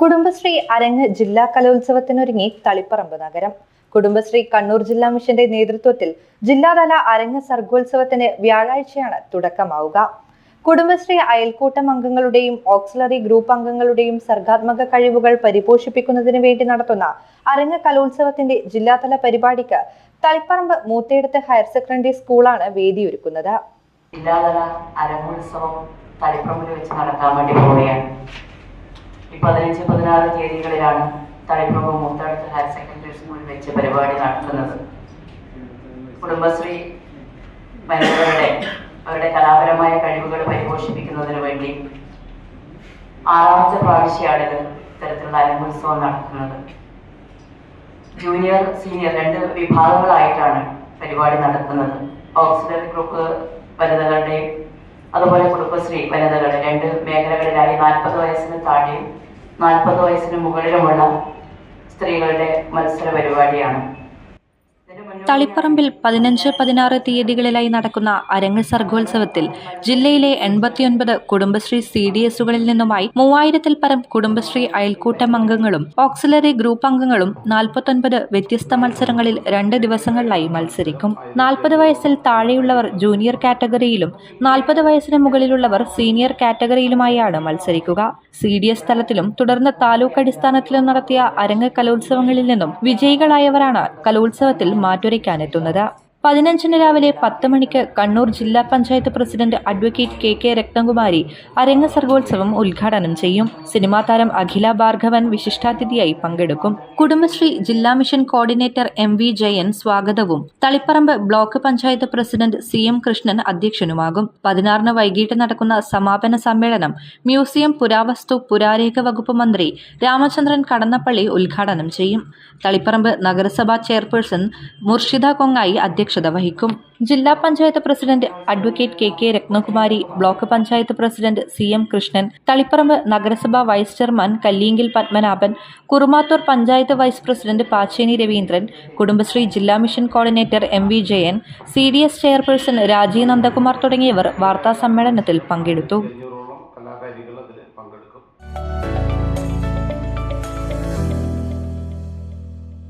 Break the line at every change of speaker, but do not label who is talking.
കുടുംബശ്രീ അരങ്ങ് ജില്ലാ കലോത്സവത്തിനൊരുങ്ങി തളിപ്പറമ്പ് നഗരം. കുടുംബശ്രീ കണ്ണൂർ ജില്ലാ മിഷന്റെ നേതൃത്വത്തിൽ ജില്ലാതല അരങ്ങ് സർഗോത്സവത്തിന് വ്യാഴാഴ്ചയാണ് തുടക്കമാവുക. കുടുംബശ്രീ അയൽക്കൂട്ടം അംഗങ്ങളുടെയും ഓക്സിലറി ഗ്രൂപ്പ് അംഗങ്ങളുടെയും സർഗാത്മക കഴിവുകൾ പരിപോഷിപ്പിക്കുന്നതിന് വേണ്ടി നടത്തുന്ന അരങ്ങ് കലോത്സവത്തിന്റെ ജില്ലാതല പരിപാടിക്ക് തളിപ്പറമ്പ് മൂത്തേടത്ത് ഹയർ സെക്കൻഡറി സ്കൂളാണ് വേദിയൊരുക്കുന്നത്.
ജില്ലാതല അരങ്ങോത്സവം തളിപ്പറമ്പിൽ വെച്ച് നടക്കാൻ വേണ്ടി പോവുകയാണ്. പതിനഞ്ച് പതിനാറ് തീയതികളിലാണ് തളിപ്പറമ്പ് മൂത്തടുത്ത് ഹയർ സെക്കൻഡറി സ്കൂളിൽ വെച്ച് പരിപാടി നടത്തുന്നത്. കുടുംബശ്രീ വനിതകളുടെ അവരുടെ കലാപരമായ കഴിവുകൾ പരിപോഷിപ്പിക്കുന്നതിന് വേണ്ടി ആറാമത്തെ പ്രാവശ്യമാണ് ഇത് ഇത്തരത്തിലുള്ള അരങ്ങുത്സവം നടക്കുന്നത്. ജൂനിയർ സീനിയർ രണ്ട് വിഭാഗങ്ങളായിട്ടാണ് പരിപാടി നടക്കുന്നത്. ഓക്സിലറി ഗ്രൂപ്പ് വനിതകളുടെയും അതുപോലെ കുടുംബശ്രീ വനിതകളുടെ രണ്ട് മേഖലകളിലായി നാൽപ്പത് വയസ്സിന് താഴെയും നാൽപ്പത് വയസ്സിന് മുകളിലുമുള്ള സ്ത്രീകളുടെ മത്സര പരിപാടിയാണ്.
തളിപ്പറമ്പിൽ പതിനഞ്ച് പതിനാറ് തീയതികളിലായി നടക്കുന്ന അരങ്ങ് സർഗോത്സവത്തിൽ ജില്ലയിലെ എൺപത്തിയൊൻപത് കുടുംബശ്രീ സി ഡി എസുകളിൽ നിന്നുമായി മൂവായിരത്തിൽ പരം കുടുംബശ്രീ അയൽക്കൂട്ടം അംഗങ്ങളും ഓക്സിലറി ഗ്രൂപ്പ് അംഗങ്ങളും നാൽപ്പത്തൊൻപത് വ്യത്യസ്ത മത്സരങ്ങളിൽ രണ്ട് ദിവസങ്ങളിലായി മത്സരിക്കും. നാൽപ്പത് വയസ്സിൽ താഴെയുള്ളവർ ജൂനിയർ കാറ്റഗറിയിലും നാൽപ്പത് വയസ്സിന് മുകളിലുള്ളവർ സീനിയർ കാറ്റഗറിയിലുമായാണ് മത്സരിക്കുക. സി ഡി എസ് തലത്തിലും തുടർന്ന് താലൂക്ക് അടിസ്ഥാനത്തിലും നടത്തിയ അരങ്ങ് കലോത്സവങ്ങളിൽ നിന്നും വിജയികളായവരാണ് കലോത്സവത്തിൽ മാറ്റുരയ്ക്കാനെത്തുന്നത് പതിനഞ്ചിന് രാവിലെ പത്ത് മണിക്ക് കണ്ണൂർ ജില്ലാ panchayat president advocate K K Ratnakumari അരങ്ങ സർഗോത്സവം ഉദ്ഘാടനം ചെയ്യും. സിനിമാ താരം അഖില ഭാർഗവൻ വിശിഷ്ടാതിഥിയായി പങ്കെടുക്കും. കുടുംബശ്രീ ജില്ലാ mission coordinator M V Jayan സ്വാഗതവും. Taliparamba block panchayat president C M Krishnan അധ്യക്ഷനുമാകും. പതിനാറിന് വൈകിട്ട് നടക്കുന്ന സമാപന സമ്മേളനം മ്യൂസിയം പുരാവസ്തു പുരാരേഖ വകുപ്പ് മന്ത്രി രാമചന്ദ്രൻ കടന്നപ്പള്ളി ഉദ്ഘാടനം ചെയ്യും. തളിപ്പറമ്പ് നഗരസഭാ ചെയർപേഴ്സൺ മുർഷിദ കൊങ്ങായി അധ്യക്ഷത വഹിക്കും. ജില്ലാ panchayat president advocate K K Ratnakumari block panchayat president C M Krishnan Taliparamba നഗരസഭാ vice chairman Kalliyenkil Padmanabhan Kurumathur panchayat vice president Pacheni Raveendran Kudumbashree ജില്ലാ mission coordinator M V Jayan C D S chairperson Rajeev Nandakumar തുടങ്ങിയവർ വാർത്താ സമ്മേളനത്തിൽ പങ്കെടുത്തു.